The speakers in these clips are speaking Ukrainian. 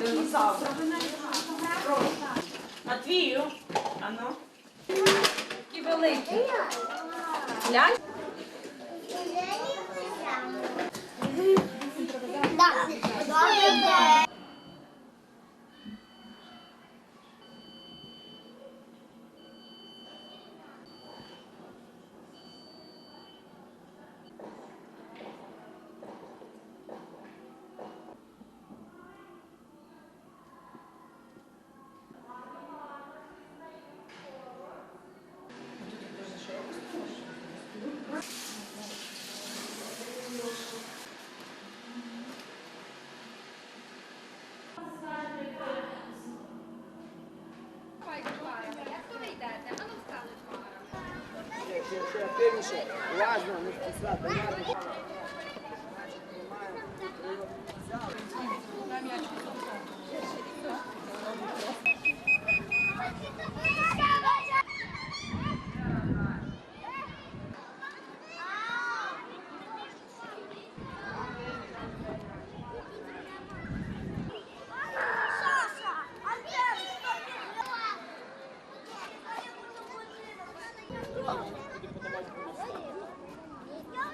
Динозавра. Матвію, ану. Такі великі. Глянь. Активніше, уважно, не вписати.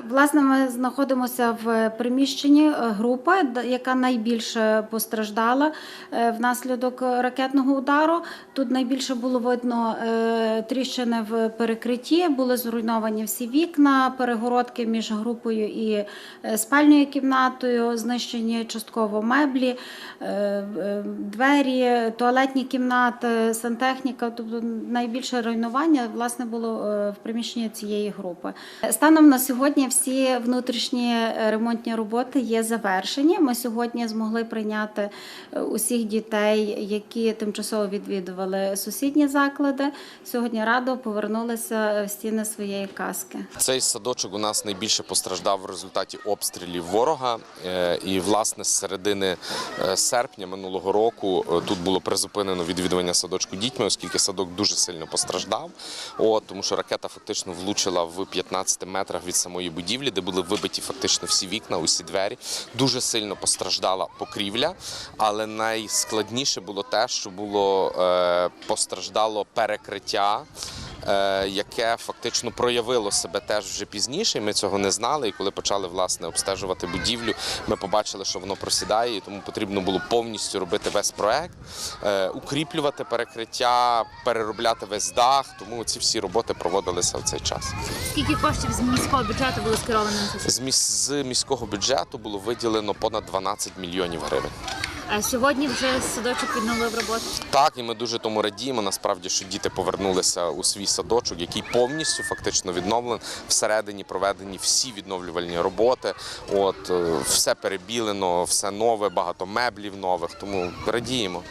Власне, ми знаходимося в приміщенні е, групи, яка найбільше постраждала е, внаслідок ракетного удару. Тут найбільше було видно е, тріщини в перекритті, були зруйновані всі вікна, перегородки між групою і спальною кімнатою, знищені частково меблі, двері, туалетні кімнати, сантехніка. Тобто найбільше руйнування власне було в приміщенні цієї групи. Станом на сьогодні всі внутрішні е, ремонтні роботи є завершені. Ми сьогодні змогли прийняти е, усіх дітей, які тимчасово відвідували сусідні заклади. Сьогодні радо повернулися в стіни своєї каски. Цей садочок у нас найбільше постраждав в результаті обстрілів ворога. Е, І, власне, з середини е, серпня минулого року е, тут було призупинено відвідування садочку дітьми, оскільки садок дуже сильно постраждав. От, тому що ракета фактично влучила в 15 метрах від самої будівлі, де були вибиті фактично всі вікна, усі двері. Дуже сильно постраждала покрівля, але найскладніше було те, що було е, постраждало перекриття яке фактично проявило себе теж вже пізніше. і Ми цього не знали. І коли почали власне обстежувати будівлю, ми побачили, що воно просідає, і тому потрібно було повністю робити весь проект, е, укріплювати перекриття, переробляти весь дах. Тому ці всі роботи проводилися в цей час. Скільки коштів з міського бюджету було скеровано з міського бюджету було виділено понад 12 мільйонів гривень. А сьогодні вже садочок відновив роботу. Так, і ми дуже тому радіємо. Насправді, що діти повернулися у свій садочок, який повністю фактично відновлений. Всередині проведені всі відновлювальні роботи. От е, все перебілено, все нове, багато меблів нових. Тому радіємо.